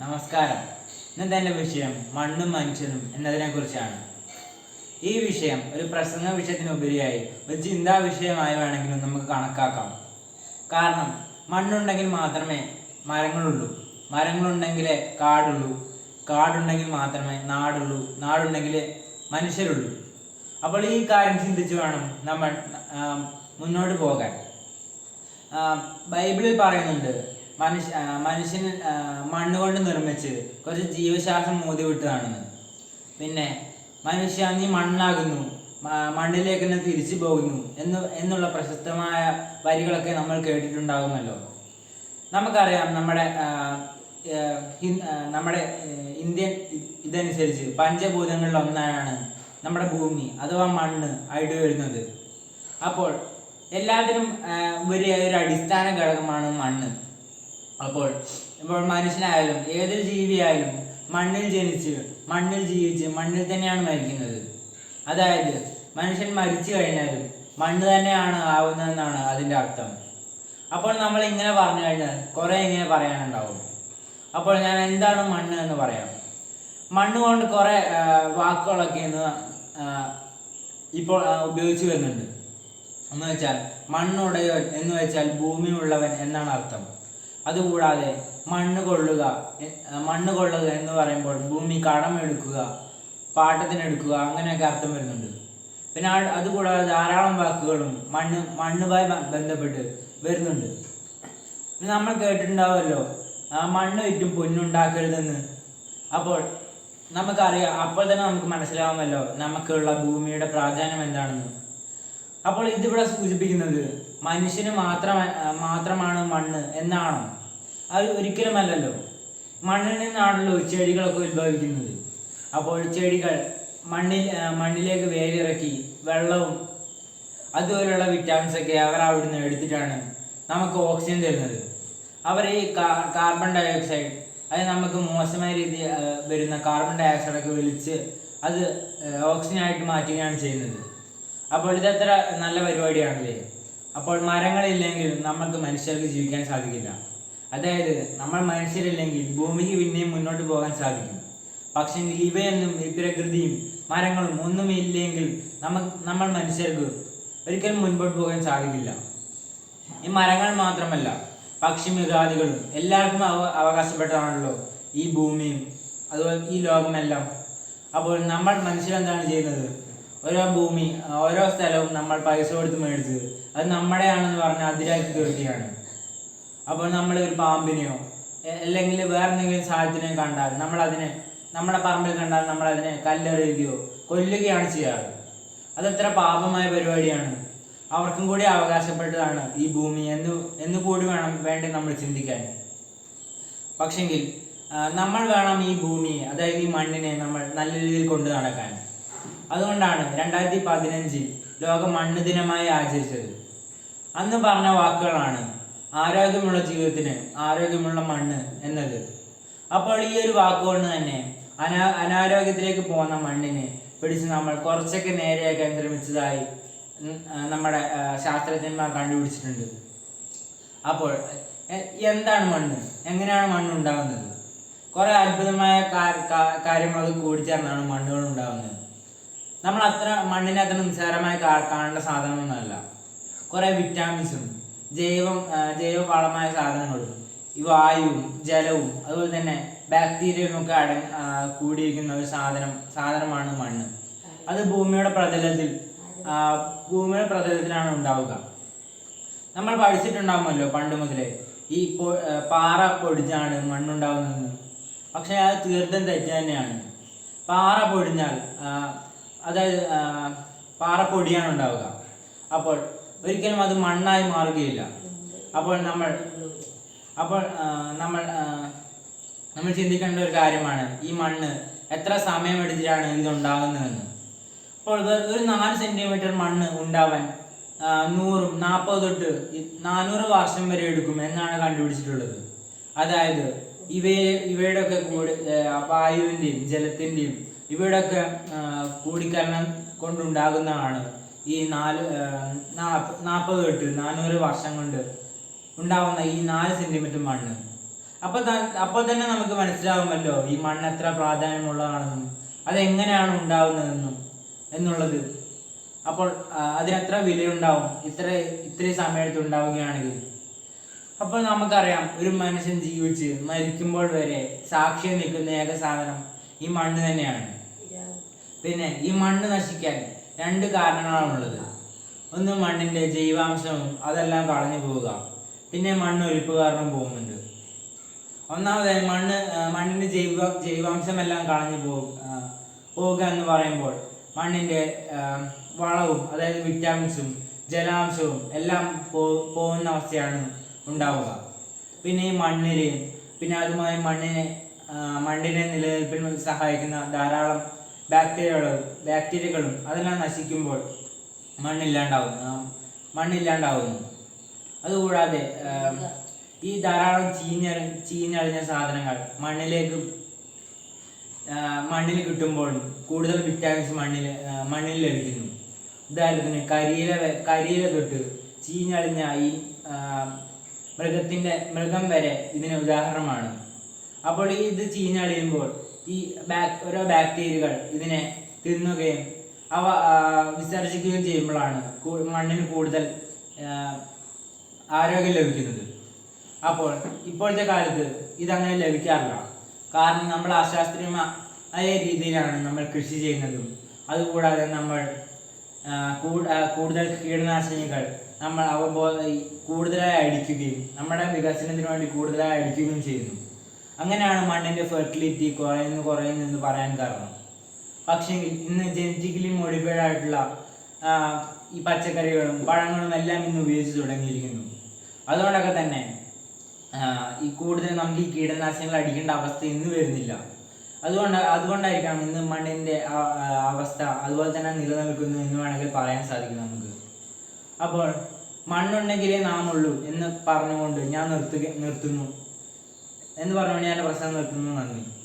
നമസ്കാരം. ഇന്നത്തെ എന്റെ വിഷയം? മണ്ണും മനുഷ്യനും എന്നതിനെ കുറിച്ചാണ് ഈ വിഷയം ഒരു പ്രസംഗ വിഷയത്തിനുപരിയായി ഒരു ചിന്താ വിഷയമായി വേണമെങ്കിലും നമുക്ക് കണക്കാക്കാം. കാരണം മണ്ണുണ്ടെങ്കിൽ മാത്രമേ മരങ്ങളുള്ളൂ. മരങ്ങളുണ്ടെങ്കിലേ കാടുള്ളൂ. കാടുണ്ടെങ്കിൽ മാത്രമേ നാടുള്ളൂ. നാടുണ്ടെങ്കിൽ മനുഷ്യരുള്ളൂ. അപ്പോൾ ഈ കാര്യം ചിന്തിച്ച് വേണം നമ്മൾ മുന്നോട്ട് പോകാൻ. ബൈബിളിൽ പറയുന്നുണ്ട് മനുഷ്യ മനുഷ്യൻ മണ്ണുകൊണ്ട് നിർമ്മിച്ചത് കുറച്ച് ജീവശാസ്ത്രം മോതി വിട്ടതാണെന്ന് പിന്നെ മനുഷ്യ നീ മണ്ണാകുന്നു മണ്ണിലേക്ക് തന്നെ തിരിച്ചു പോകുന്നു എന്ന് എന്നുള്ള പ്രശസ്തമായ വരികളൊക്കെ നമ്മൾ കേട്ടിട്ടുണ്ടാകുമല്ലോ. നമുക്കറിയാം നമ്മുടെ നമ്മുടെ ഇന്ത്യൻ ഇതനുസരിച്ച് പഞ്ചഭൂതങ്ങളിൽ ഒന്നാണ് നമ്മുടെ ഭൂമി അഥവാ മണ്ണ് ആയിട്ട് വരുന്നത്. അപ്പോൾ എല്ലാത്തിനും ഒരു ഒരു അടിസ്ഥാന ഘടകമാണ് മണ്ണ്. അപ്പോൾ ഇപ്പോൾ മനുഷ്യനായാലും ഏതൊരു ജീവിയായാലും മണ്ണിൽ ജനിച്ച് മണ്ണിൽ ജീവിച്ച് മണ്ണിൽ തന്നെയാണ് മരിക്കുന്നത്. അതായത് മനുഷ്യൻ മരിച്ചു കഴിഞ്ഞാലും മണ്ണ് തന്നെയാണ് ആവുന്നതെന്നാണ് അതിന്റെ അർത്ഥം. അപ്പോൾ നമ്മൾ ഇങ്ങനെ പറഞ്ഞു കഴിഞ്ഞാൽ കുറേ ഇങ്ങനെ പറയാനുണ്ടാവും. അപ്പോൾ ഞാൻ എന്താണ് മണ്ണ് എന്ന് പറയാം. മണ്ണ് കൊണ്ട് കുറേ വാക്കുകളൊക്കെ ഇന്ന് ഇപ്പോൾ ഉപയോഗിച്ച് വരുന്നുണ്ട്. എന്ന് വെച്ചാൽ മണ്ണുടയോൻ എന്ന് വെച്ചാൽ ഭൂമിയുള്ളവൻ എന്നാണ് അർത്ഥം. അതുകൂടാതെ മണ്ണ് കൊള്ളുക മണ്ണ് കൊള്ളുക എന്ന് പറയുമ്പോൾ ഭൂമി കടമെടുക്കുക പാട്ടത്തിനെടുക്കുക അങ്ങനെയൊക്കെ അർത്ഥം വരുന്നുണ്ട്. പിന്നെ അതുകൂടാതെ ധാരാളം വാക്കുകളും മണ്ണ് മണ്ണുമായി ബന്ധപ്പെട്ട് വരുന്നുണ്ട്. നമ്മൾ കേട്ടിട്ടുണ്ടാവുമല്ലോ മണ്ണ് വിറ്റും പൊന്നുണ്ടാക്കരുതെന്ന് അപ്പോൾ നമുക്കറിയാം അപ്പോൾ തന്നെ നമുക്ക് മനസ്സിലാവുമല്ലോ നമുക്കുള്ള ഭൂമിയുടെ പ്രാധാന്യം എന്താണെന്ന്. അപ്പോൾ ഇതിവിടെ സൂചിപ്പിക്കുന്നത് മനുഷ്യന് മാത്രം മാത്രമാണ് മണ്ണ് എന്നാണോ? അത് ഒരിക്കലുമല്ലല്ലോ. മണ്ണിൽ നിന്നാണല്ലോ ചെടികളൊക്കെ ഉത്ഭവിക്കുന്നത്. അപ്പോൾ ചെടികൾ മണ്ണിൽ മണ്ണിലേക്ക് വേലിറക്കി വെള്ളവും അതുപോലെയുള്ള വിറ്റാമിൻസ് ഒക്കെ അവർ അവിടുന്ന് എടുത്തിട്ടാണ് നമുക്ക് ഓക്സിജൻ തരുന്നത്. അവർ ഈ കാർബൺ ഡൈ ഓക്സൈഡ് അത് നമുക്ക് മോശമായ രീതി വരുന്ന കാർബൺ ഡൈ ഓക്സൈഡ് ഒക്കെ വലിച്ച് അത് ഓക്സിജനായിട്ട് മാറ്റുകയാണ് ചെയ്യുന്നത്. അപ്പോൾ ഇതത്ര നല്ല പരിപാടിയാണല്ലേ? അപ്പോൾ മരങ്ങളില്ലെങ്കിൽ നമുക്ക് മനുഷ്യർക്ക് ജീവിക്കാൻ സാധിക്കില്ല. അതായത് നമ്മൾ മനുഷ്യരില്ലെങ്കിൽ ഭൂമിക്ക് പിന്നെയും മുന്നോട്ട് പോകാൻ സാധിക്കും. പക്ഷേ ഇവയൊന്നും ഈ പ്രകൃതിയും മരങ്ങളും ഒന്നും ഇല്ലെങ്കിൽ നമ്മൾ നമ്മൾ മനുഷ്യർക്ക് ഒരിക്കലും മുൻപോട്ട് പോകാൻ സാധിക്കില്ല. ഈ മരങ്ങൾ മാത്രമല്ല പക്ഷി മൃഗാദികളും എല്ലാവർക്കും അവ അവകാശപ്പെട്ടതാണല്ലോ ഈ ഭൂമിയും അതുപോലെ ഈ ലോകമെല്ലാം. അപ്പോൾ നമ്മൾ മനുഷ്യരെന്താണ് ചെയ്യുന്നത്? ഓരോ ഭൂമി ഓരോ സ്ഥലവും നമ്മൾ പൈസ കൊടുത്ത് മേടിച്ച് അത് നമ്മുടെയാണെന്ന് പറഞ്ഞ് അതിരാക്കി തീർക്കുകയാണ്. അപ്പോൾ നമ്മൾ ഒരു പാമ്പിനെയോ അല്ലെങ്കിൽ വേറെ എന്തെങ്കിലും സാധനത്തിനെയോ കണ്ടാൽ നമ്മൾ അതിനെ നമ്മുടെ പറമ്പിൽ കണ്ടാൽ നമ്മൾ അതിനെ കല്ലെറിയുകയോ കൊല്ലുകയാണ് ചെയ്യാറ്. അതെത്ര പാപമായ പരിപാടിയാണ്. അവർക്കും കൂടി അവകാശപ്പെട്ടതാണ് ഈ ഭൂമി എന്ന് എന്ന് കൂടി വേണം വേണ്ടി നമ്മൾ ചിന്തിക്കാൻ. പക്ഷെങ്കിൽ നമ്മൾ വേണം ഈ ഭൂമിയെ അതായത് ഈ മണ്ണിനെ നമ്മൾ നല്ല രീതിയിൽ കൊണ്ടു നടക്കാൻ. അതുകൊണ്ടാണ് രണ്ടായിരത്തി പതിനഞ്ചിൽ ലോക മണ്ണ് ദിനമായി ആചരിച്ചത്. അന്ന് പറഞ്ഞ വാക്കുകളാണ് ആരോഗ്യമുള്ള ജീവിതത്തിന് ആരോഗ്യമുള്ള മണ്ണ് എന്നത്. അപ്പോൾ ഈ ഒരു വാക്കുകൊണ്ട് തന്നെ അനാ അനാരോഗ്യത്തിലേക്ക് പോകുന്ന മണ്ണിനെ പിടിച്ച് നമ്മൾ കുറച്ചൊക്കെ നേരെയാക്കാൻ ശ്രമിച്ചതായി നമ്മുടെ ശാസ്ത്രജ്ഞന്മാർ കണ്ടുപിടിച്ചിട്ടുണ്ട്. അപ്പോൾ എന്താണ് മണ്ണ്? എങ്ങനെയാണ് മണ്ണ് ഉണ്ടാകുന്നത്? കുറെ അത്ഭുതമായ കാര്യങ്ങളൊക്കെ കൂടിച്ചേർന്നാണ് മണ്ണുകൾ ഉണ്ടാകുന്നത്. നമ്മൾ അത്ര മണ്ണിനെ അത്ര നിസ്സാരമായി കാണേണ്ട സാധനമൊന്നുമല്ല. കുറേ വിറ്റാമിൻസും ജൈവം ജൈവവളമായ ജൈവ വളമായ സാധനങ്ങളും ഈ വായുവും ജലവും അതുപോലെ തന്നെ ബാക്ടീരിയയും ഒക്കെ അട കൂടിയിരിക്കുന്ന ഒരു സാധനം സാധനമാണ് മണ്ണ്. അത് ഭൂമിയുടെ പ്രതലത്തിൽ ഭൂമിയുടെ പ്രതലത്തിലാണ് ഉണ്ടാവുക. നമ്മൾ പഠിച്ചിട്ടുണ്ടാകുമല്ലോ പണ്ട് മുതലേ ഈ പാറ പൊടിഞ്ഞാണ് മണ്ണുണ്ടാകുന്നതെന്ന് പക്ഷെ അത് തീർത്തും തെറ്റ് തന്നെയാണ്. പാറ പൊടിഞ്ഞാൽ അതായത് പാറ പൊടിയാണ് ഉണ്ടാവുക. അപ്പോൾ ഒരിക്കലും അത് മണ്ണായി മാറുകയില്ല. അപ്പോൾ നമ്മൾ അപ്പോൾ നമ്മൾ നമ്മൾ ചിന്തിക്കേണ്ട ഒരു കാര്യമാണ് ഈ മണ്ണ് എത്ര സമയമെടുത്തിട്ടാണ് ഇതുണ്ടാകുന്നതെന്ന്. അപ്പോൾ ഒരു നാല് സെന്റിമീറ്റർ മണ്ണ് ഉണ്ടാവാൻ നൂറും നാൽപ്പത് തൊട്ട് നാനൂറ് വർഷം വരെ എടുക്കും എന്നാണ് കണ്ടുപിടിച്ചിട്ടുള്ളത്. അതായത് ഇവയെ ഇവയുടെ ഒക്കെ കൂടി വായുവിന്റെയും ജലത്തിന്റെയും ഇവയുടെ ഒക്കെ കൂടിക്കരണം കൊണ്ടുണ്ടാകുന്നതാണ് ഈ നാല് നാൽപ്പത് തൊട്ട് നാനൂറ് വർഷം കൊണ്ട് ഉണ്ടാവുന്ന ഈ നാല് സെന്റിമീറ്റർ മണ്ണ്. അപ്പൊ ത- അപ്പോൾ തന്നെ നമുക്ക് മനസ്സിലാവുമല്ലോ ഈ മണ്ണ് എത്ര പ്രാധാന്യമുള്ളതാണെന്നും അതെങ്ങനെയാണ് ഉണ്ടാവുന്നതെന്നും എന്നുള്ളത്. അപ്പോൾ അതിനെത്ര വിലയുണ്ടാവും ഇത്ര ഇത്രയും സമയത്ത് ഉണ്ടാവുകയാണെങ്കിൽ. അപ്പോൾ നമുക്കറിയാം ഒരു മനുഷ്യൻ ജീവിച്ച് മരിക്കുമ്പോൾ വരെ സാക്ഷ്യം നിൽക്കുന്ന ഏക സാധനം ഈ മണ്ണ് തന്നെയാണ്. പിന്നെ ഈ മണ്ണ് നശിക്കാൻ രണ്ട് കാരണങ്ങളാണുള്ളത്. ഒന്ന് മണ്ണിന്റെ ജൈവാംശവും അതെല്ലാം കളഞ്ഞു പോവുക. പിന്നെ മണ്ണ് ഒലിപ്പ് കാരണം പോകുന്നുണ്ട്. ഒന്നാമതായി മണ്ണ് മണ്ണിന്റെ ജൈവ ജൈവാംശമെല്ലാം കളഞ്ഞു പോകും പോവുക എന്ന് പറയുമ്പോൾ മണ്ണിന്റെ വളവും അതായത് വിറ്റാമിൻസും ജലാംശവും എല്ലാം പോ പോകുന്ന അവസ്ഥയാണ് ഉണ്ടാവുക. പിന്നെ ഈ മണ്ണിന് പിന്നെ അതുമായി മണ്ണിനെ മണ്ണിനെ നിലനിൽപ്പിന് സഹായിക്കുന്ന ധാരാളം ബാക്ടീരിയകളും ബാക്ടീരിയകളും അതെല്ലാം നശിക്കുമ്പോൾ മണ്ണില്ലാണ്ടാവുന്നു മണ്ണില്ലാണ്ടാവുന്നു അതുകൂടാതെ ഈ ധാരാളം ചീഞ്ഞ ചീഞ്ഞളിഞ്ഞ സാധനങ്ങൾ മണ്ണിലേക്ക് മണ്ണിൽ കിട്ടുമ്പോൾ കൂടുതൽ വിറ്റാമിൻസ് മണ്ണിൽ മണ്ണിൽ ലഭിക്കുന്നു. ഉദാഹരണത്തിന് കരിയില കരിയില തൊട്ട് ചീഞ്ഞളിഞ്ഞ ഈ മൃഗത്തിന്റെ മൃഗം വരെ ഇതിന് ഉദാഹരണമാണ്. അപ്പോൾ ഇത് ചീഞ്ഞളിയുമ്പോൾ ഈ ബാക് ഓരോ ബാക്ടീരിയകൾ ഇതിനെ തിന്നുകയും അവ വിസർജിക്കുകയും ചെയ്യുമ്പോഴാണ് മണ്ണിന് കൂടുതൽ ആരോഗ്യം ലഭിക്കുന്നത്. അപ്പോൾ ഇപ്പോഴത്തെ കാലത്ത് ഇതങ്ങനെ ലഭിക്കാറില്ല. കാരണം നമ്മൾ അശാസ്ത്രീയമായ രീതിയിലാണ് നമ്മൾ കൃഷി ചെയ്യുന്നതും. അതുകൂടാതെ നമ്മൾ കൂടുതൽ കീടനാശിനികൾ നമ്മൾ അവബോധ കൂടുതലായി അടിക്കുകയും നമ്മുടെ വികസനത്തിന് വേണ്ടി കൂടുതലായി അടിക്കുകയും ചെയ്യുന്നു. അങ്ങനെയാണ് മണ്ണിന്റെ ഫെർട്ടിലിറ്റി കുറയുന്നു കുറയുന്നു എന്ന് പറയാൻ കാരണം. പക്ഷേ ഇന്ന് ജനറ്റിക്കലി മോഡിഫൈഡ് ആയിട്ടുള്ള ഈ പച്ചക്കറികളും പഴങ്ങളും എല്ലാം ഇന്ന് ഉപയോഗിച്ച് തുടങ്ങിയിരിക്കുന്നു. അതുകൊണ്ടൊക്കെ തന്നെ ഈ കൂടുതൽ നമുക്ക് ഈ കീടനാശിനികൾ അടിക്കേണ്ട അവസ്ഥ ഇന്ന് വരുന്നില്ല. അതുകൊണ്ട് അതുകൊണ്ടായിരിക്കാം ഇന്ന് ആ അവസ്ഥ അതുപോലെ തന്നെ നിലനിൽക്കുന്നു എന്ന് വേണമെങ്കിൽ പറയാൻ സാധിക്കും നമുക്ക്. അപ്പോൾ മണ്ണുണ്ടെങ്കിലേ നാമുള്ളൂ എന്ന് പറഞ്ഞുകൊണ്ട് ഞാൻ നിർത്തുക നിർത്തുന്നു. എന്ന് പറഞ്ഞുകൊണ്ട് ഞാൻ പ്രസംഗം നിർത്തുന്നു. നന്ദി.